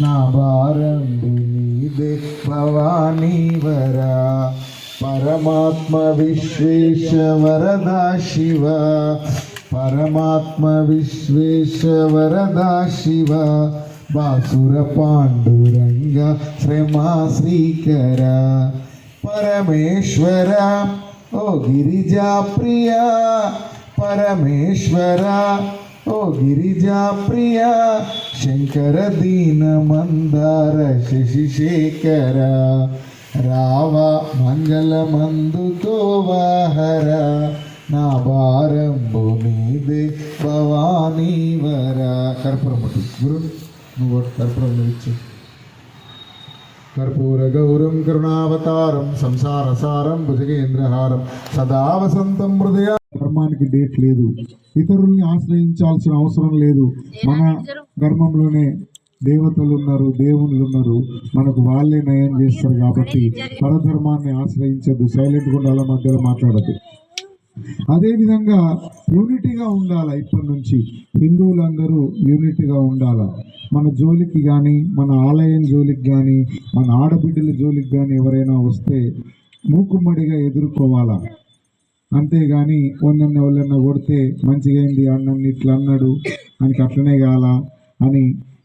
నా భారంబు నీదే భవానీ వరా పరమాత్మ విశ్వేశ్వరదా శివ పరమాత్మ విశ్వేశ్వరదా శివ బాసుర పాండురంగ శ్రమా శ్రీకర పరమేశ్వర ఓ గిరిజా ప్రియ పరమేశ్వర ఓ గిరిజా ప్రియ శంకర దీన మందార శశిశేఖర రావ మంగళమందుతో వాహర నా భారంబు నీదే భవానీ వర. కర్పూరం గురు నువ్వు కర్పూరం ఇచ్చు కర్పూర గౌరం కరుణావతారం సంసార సారం భుజగేంద్రహారం సదా వసంతం హృదయ ధర్మానికి డేట్ లేదు. ఇతరుల్ని ఆశ్రయించాల్సిన అవసరం లేదు. మన ధర్మంలోనే దేవతలు ఉన్నారు దేవుళ్ళు ఉన్నారు. మనకు వాళ్ళే నయం చేస్తారు కాబట్టి పరధర్మాన్ని ఆశ్రయించద్దు. సైలెంట్గా ఉండాల మధ్యలో మాట్లాడద్దు. అదేవిధంగా యూనిటీగా ఉండాలి ఇప్పటి నుంచి హిందువులందరూ యూనిటీగా ఉండాలి? మన జోలికి కానీ మన ఆలయం జోలికి కానీ మన ఆడబిడ్డల జోలికి కానీ ఎవరైనా వస్తే మూకుమ్మడిగా ఎదుర్కోవాలా? అంతేగాని ఒన్నన్న ఒళ్ళన్న కొడితే మంచిగా అయింది అన్నన్ని ఇట్లా అన్నాడు మనకి అట్లనే కాల అని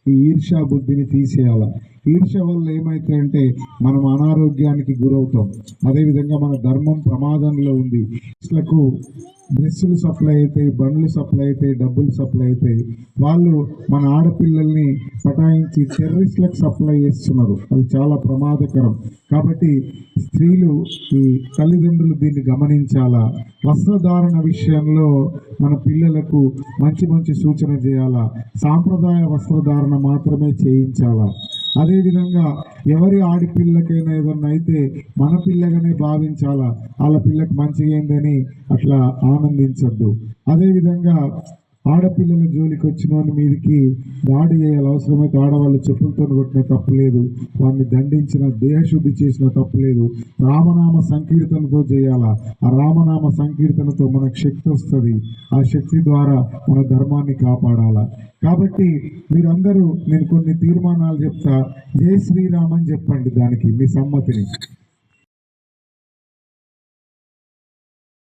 ఈ ఈర్ష్యా బుద్ధిని తీసేయాలా? ఈర్ష వల్ల ఏమవుతాయంటే మనం అనారోగ్యానికి గురవుతాం. అదేవిధంగా మన ధర్మం ప్రమాదంలో ఉంది. ఇట్లకు డ్రెస్సులు సప్లై అవుతాయి బండ్లు సప్లై అవుతాయి డబ్బులు సప్లై అవుతాయి వాళ్ళు మన ఆడపిల్లల్ని పటాయించి టెర్రరిస్ట్లకు సప్లై చేస్తున్నారు. అది చాలా ప్రమాదకరం. కాబట్టి స్త్రీలు ఈ తల్లిదండ్రులు దీన్ని గమనించాలా? వస్త్రధారణ విషయంలో మన పిల్లలకు మంచి మంచి సూచన చేయాలా? సాంప్రదాయ వస్త్రధారణ మాత్రమే చేయించాలా? అదేవిధంగా ఎవరి ఆడపిల్లకైనా ఏదన్నా అయితే మన పిల్లగానే భావించాలా? వాళ్ళ పిల్లకి మంచిగా ఏందని అట్లా ఆనందించద్దు. అదేవిధంగా ఆడపిల్లల జోలికి వచ్చిన వాళ్ళ మీదకి దాడి చేయాలి అవసరమైతే ఆడవాళ్ళు చెప్పులతో కొట్టిన తప్పు లేదు. వారిని దండించిన దేహశుద్ధి చేసిన తప్పు లేదు. రామనామ సంకీర్తనతో చేయాలా? ఆ రామనామ సంకీర్తనతో మనకు శక్తి వస్తుంది. ఆ శక్తి ద్వారా మన ధర్మాన్ని కాపాడాలా? కాబట్టి మీరందరూ నేను కొన్ని తీర్మానాలు చెప్తా. జై శ్రీరామ్ అని చెప్పండి దానికి మీ సమ్మతిని.